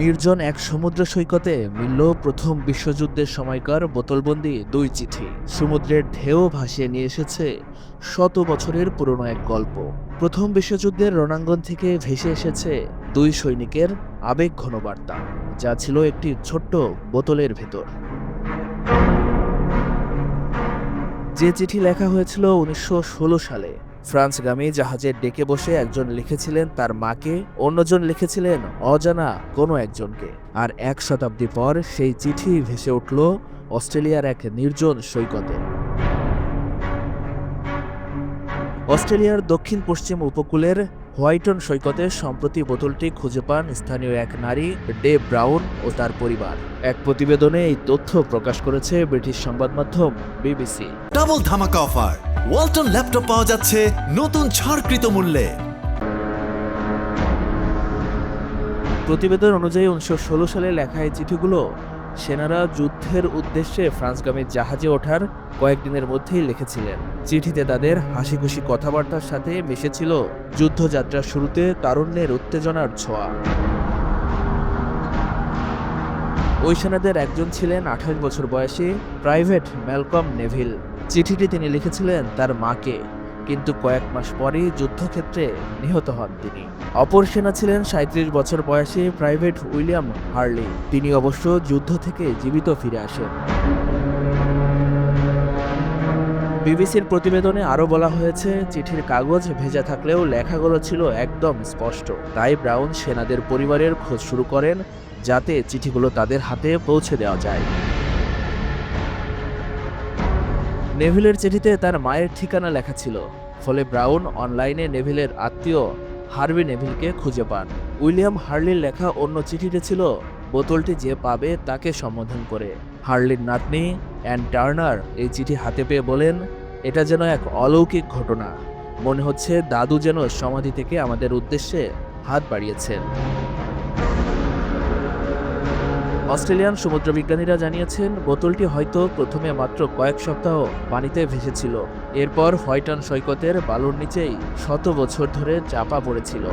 নির্জন এক সমুদ্র সৈকতে মিলল প্রথম বিশ্বযুদ্ধের সময়কার বোতলবন্দি দুই চিঠি। সমুদ্রের ঢেউ ভাসিয়ে নিয়ে এসেছে শত বছরের পুরনো এক গল্প। প্রথম বিশ্বযুদ্ধের রণাঙ্গন থেকে ভেসে এসেছে দুই সৈনিকের আবেগ ঘন বার্তা, যা ছিল একটি ছোট্ট বোতলের ভেতর। যে চিঠি লেখা হয়েছিল উনিশশো ষোলো সালে ফ্রান্সগামী জাহাজের ডেকে বসে একজন লিখেছিলেন তার মাকে, অন্যজন লিখেছিলেন অজানা কোনো একজনকে। আর এক শতাব্দী পর সেই চিঠি ভেসে উঠল অস্ট্রেলিয়ার এক নির্জন সৈকতে। অস্ট্রেলিয়ার দক্ষিণ পশ্চিম উপকূলের হোয়াইটন সৈকতে সম্প্রতি বোতলটি খুঁজে পান স্থানীয় এক নারী ডে ব্রাউন, ও তার পরিবার। এক প্রতিবেদনে এই তথ্য প্রকাশ করেছে ব্রিটিশ সংবাদ মাধ্যম বিবিসি। ডাবল ধামাকা অফার। ওয়ালটন ল্যাপটপ পাওয়া যাচ্ছে নতুন ছাড়কৃত মূল্যে। প্রতিবেদন অনুযায়ী উনিশশো সালে লেখা এই চিঠিগুলো সেনারা যুদ্ধের উদ্দেশ্যে ফ্রান্সগামী জাহাজে ওঠার কয়েকদিনের মধ্যেই লিখেছিলেন। চিঠিতে তাদের হাসি খুশি কথাবার্তার সাথে মিশেছিল যুদ্ধযাত্রার শুরুতে তারুণ্যের উত্তেজনার ছোঁয়া। ওই সেনাদের একজন ছিলেন আঠাশ বছর বয়সী প্রাইভেট ম্যালকম নেভিল। চিঠিটি তিনি লিখেছিলেন তার মাকে, কিন্তু কয়েক মাস পরেই যুদ্ধক্ষেত্রে নিহত হন তিনি। অপর সেনা ছিলেন সাঁত্রিশ বছর বয়সে প্রাইভেট উইলিয়াম হার্লি। তিনি অবশ্য যুদ্ধ থেকে জীবিত ফিরে আসেন। বিবিসির প্রতিবেদনে আরও বলা হয়েছে, চিঠির কাগজ ভেজা থাকলেও লেখাগুলো ছিল একদম স্পষ্ট। তাই ব্রাউন সেনাদের পরিবারের খোঁজ শুরু করেন, যাতে চিঠিগুলো তাদের হাতে পৌঁছে দেওয়া যায়। নেভিলের চিঠিতে তার মায়ের ঠিকানা লেখা ছিল। ফলে ব্রাউন অনলাইনে নেভিলের আত্মীয় হার্ভি নেভিলকে খুঁজে পান। উইলিয়াম হার্লির লেখা অন্য চিঠিতে ছিল, বোতলটি যে পাবে তাকে সম্বোধন করে। হার্লির নাতনি অ্যান্ড টার্নার এই চিঠি হাতে পেয়ে বলেন, এটা যেন এক অলৌকিক ঘটনা। মনে হচ্ছে দাদু যেন সমাধি থেকে আমাদের উদ্দেশ্যে হাত বাড়িয়েছেন। অস্ট্রেলিয়ান সমুদ্রবিজ্ঞানীরা জানিয়েছেন, বোতলটি হয়তো প্রথমে মাত্র কয়েক সপ্তাহ পানিতে ভেসেছিল। এরপর হোয়াইটন সৈকতের বালুর নিচেই শত বছর ধরে চাপা পড়েছিল।